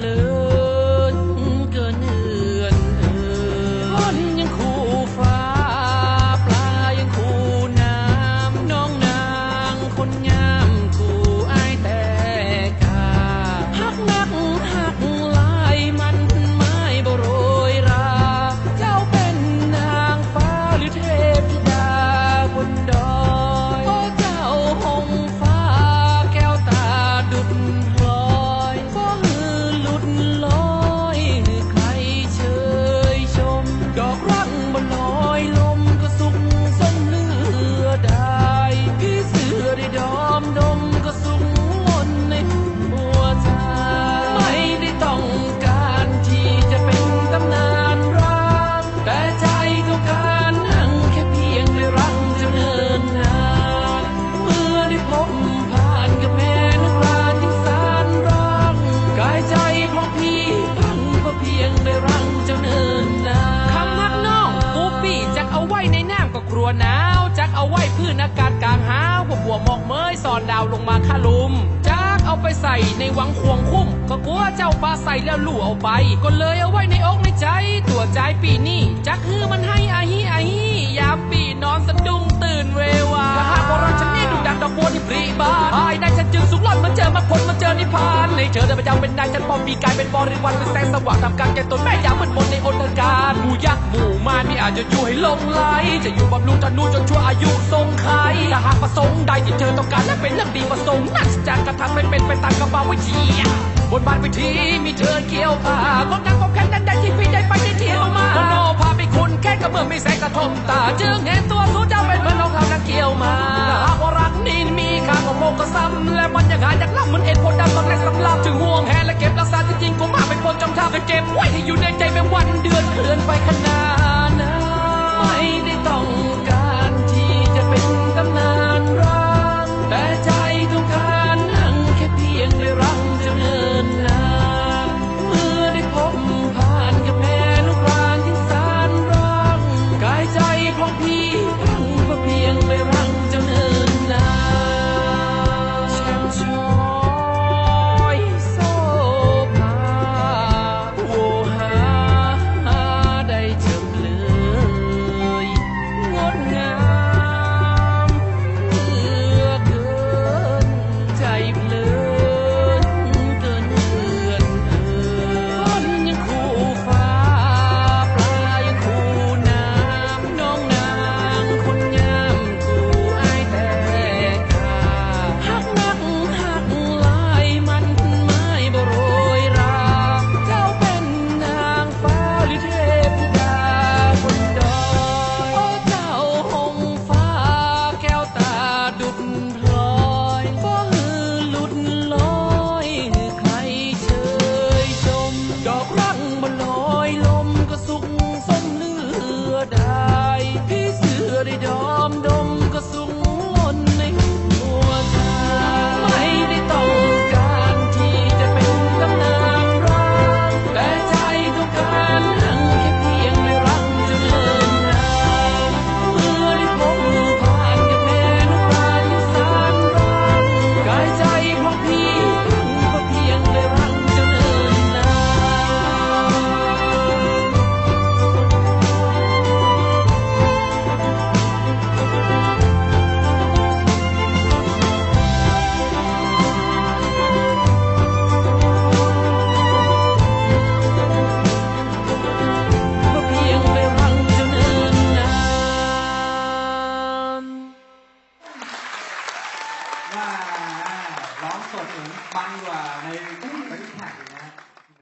ใกลัวหนาวจักเอาไว้พื้นอากาศกลางหาวพวกบัวหมอกเมยสอนดาวลงมาค่าลุมจักเอาไปใส่ในหวังควงคุ้ม ก็กลัวเจ้าปลาใส่แล้วลู่เอาไป ก็เลยเอาไว้ในอกในใจ ตัวใจปีนี่จักฮือมันให้อาฮีอาฮียามปีนอนสะดุ้งตื่นเววาถ้าหากว่ารักฉัน นี่ดุดันดอกบัวที่ปรีบานภายในฉันจึงสุขล้นมาเจอมาผลมาเจอนิพพานในเธอได้ประจำเป็นนายฉันปอมีกายเป็นบริวารเป็นแสงสว่างทำการแก่ตนแม่ยามมืดมนในอนตการหมู่ยักษ์หมู่มารไมีอาจจะอยู่ให้ลงไหลจะอยู่บำรุงธนูจนชั่วอายุทรงไขถ้าหากประสงค์ใดที่เธอต้องการและเป็นเรื่องดีประสงค์นั่นจะกระทำให้เป็นไปตามกระบาวิธีบนบานวิธีมีเธอเกี่ยวผ้าคนดังของแค่นั้นใดที่พี่ได้ไปได้เที่ยวมาโนพาไปคุณแค่กระเบื้องไม่แสงกระทมตาจึงเห็นตัวสู้ คน ร้องสดเหมือนบังกว่าในแบ็คแห่ง